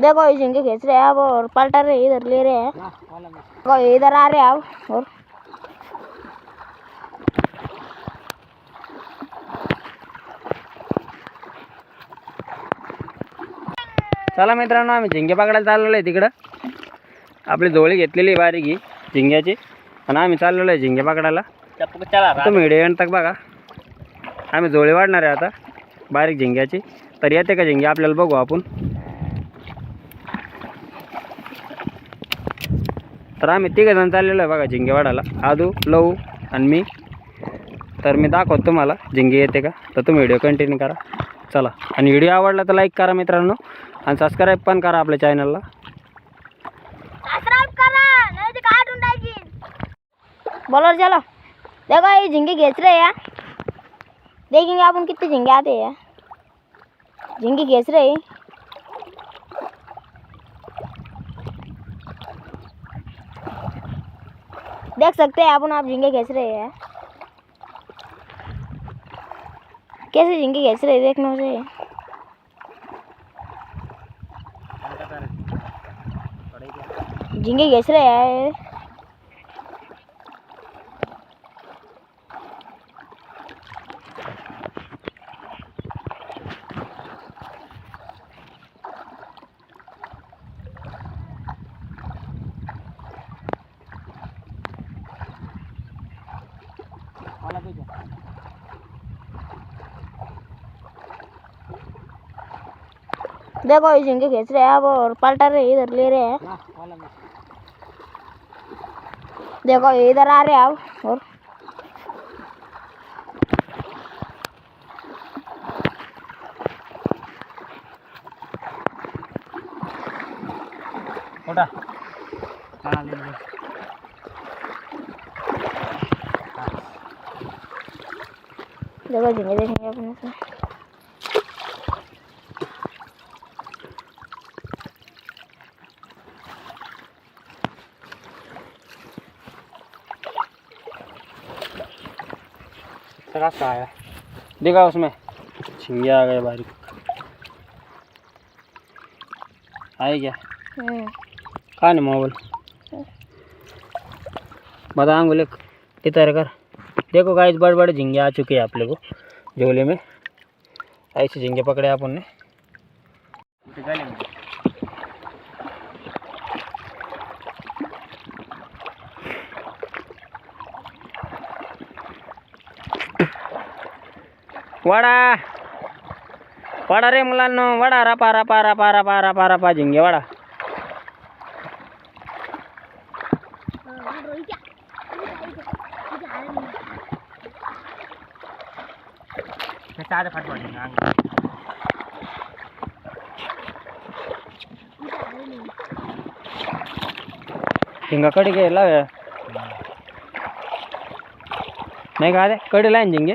देखो ये झिंगे खींच रहे हैं और पलटा रहे इधर ले रहे हैं इधर आ रहे हैं चला मित्रांनो आम्ही झिंगे पकडायला चाललो आहे तिकडं आपली झोळी घेतलेली बारीक ही झिंग्याची आणि आम्ही चाललोय झिंगे पकडायला तुम्ही व्हिडिओ तक बघा आम्ही झोळी वाढणार आहे आता बारीक झिंग्याची तर येते का झिंगे आपल्याला बघू आपण तर आम्ही तिघंजण चाललेलो आहे बघा वाढायला आदू लवू आणि मी तर मी दाखवतो तुम्हाला झिंगे येते का तर तुम्ही व्हिडिओ कंटिन्यू करा चला आणि व्हिडिओ आवडला तर लाईक करा मित्रांनो आणि सबस्क्राईब पण करा आपल्या चॅनलला बोला चलो देखो ये झिंगे घेच रहे यार देखेंगे उन कितने झिंगे आते हैं झिंगे घेच रहे देख सकते हैं आप आप झींगे खींच रहे हैं कैसे झींगे खींच रहे देखना मुझे झिंगे खींच रहे हैं देखो ये झिंगे खींच रहे हैं अब और पलटा रहे इधर ले रहे हैं देखो ये इधर आ रहे हैं अब और हाँ, हाँ। देखो झिंगे देखेंगे अपने से सरास आया देखा उसमें छिंगिया आ गया बारीक आए क्या कहाँ हम्म। नहीं मोबाइल बताऊँ बोले इतर कर देखो गाइस बड़े बड़े झिंगे आ चुके हैं आप लोगों झोले में ऐसे झिंगे पकड़े आप उनने वड़ा वड़ा रे मुलानो वड़ा रा पारा पारा पारा पारा पारा पाजिंगे वड़ा இங்க கடிக்க எல்லாம் மேகாதே கடிலாம் இங்கே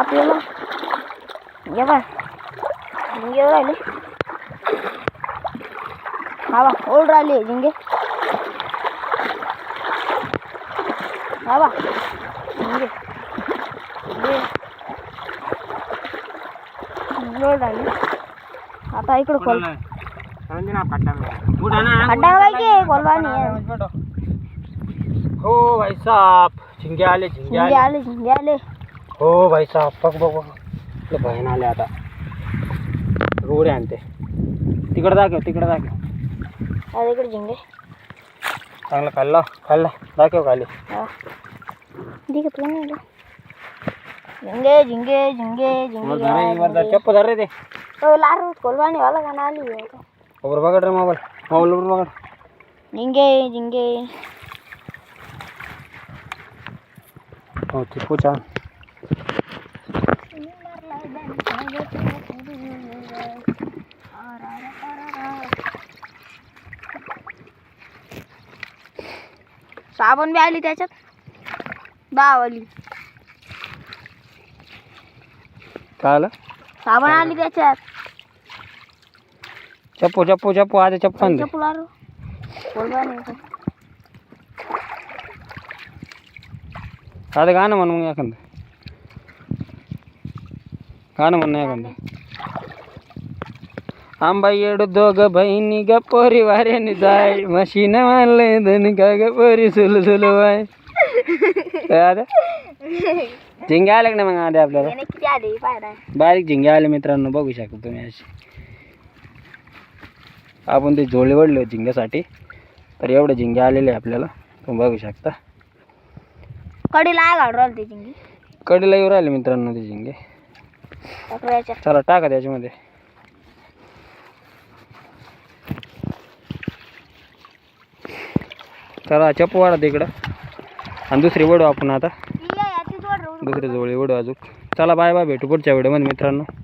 आप ये लो ये ये ले हवा ओल रहा ले लेंगे हवा ये आता इकड़ खोल खड्डा खड्डा ओ भाई साहब झिंगे आले झिंगे आले झिंगे आले, हो भाई साहब बघ बघ बघ बहीण आले आता आहे आणते तिकडं दाखव तिकडं दाखव अरे इकडे झिंगे चांगलं खाल्ला खाल्ला दाखव खाली झिंगे झिंगे झिंगे झिंगे चप्प धर रे ते लार कोलवाणी वाला गाना आली ಒಬ್ರು ಬಗಡ್ರಿ ಮೊಬೈಲ್ ಮೊಬೈಲ್ ಒಬ್ರು ಬಗಡ್ ಹಿಂಗೆ झिंगे हो ಚಿಪ್ಪು ಚಾ साबण बी आली त्याच्यात बावली काय आलं साबण आली त्याच्यात चप्पू चप्पू चप्पू आता चप्पू आणली चप्पू लारो बोलवा नाही गाणं म्हण मग एखादं गाणं म्हण एखादं आंबा एड दोघ बहिणी ग वारे नि जाय मशीन मारले धन का ग पोरी सुल सुल बाय आलं झिंगे आले ना मग आधी आपल्याला बारीक झिंगे आले मित्रांनो बघू शकता तुम्ही अशी आपण ते झोळे वडलो झिंग्यासाठी तर एवढे झिंगे आलेले आपल्याला तुम्ही बघू शकता कडीला कडीला येऊ राहिले मित्रांनो ते झिंगे चला टाका त्याच्यामध्ये चला चपवाडा वाढा इकडं आणि दुसरी वडू आपण आता दुसरी जवळ वडू अजून चला बाय बाय भेटू पुढच्या व्हिडिओमध्ये मित्रांनो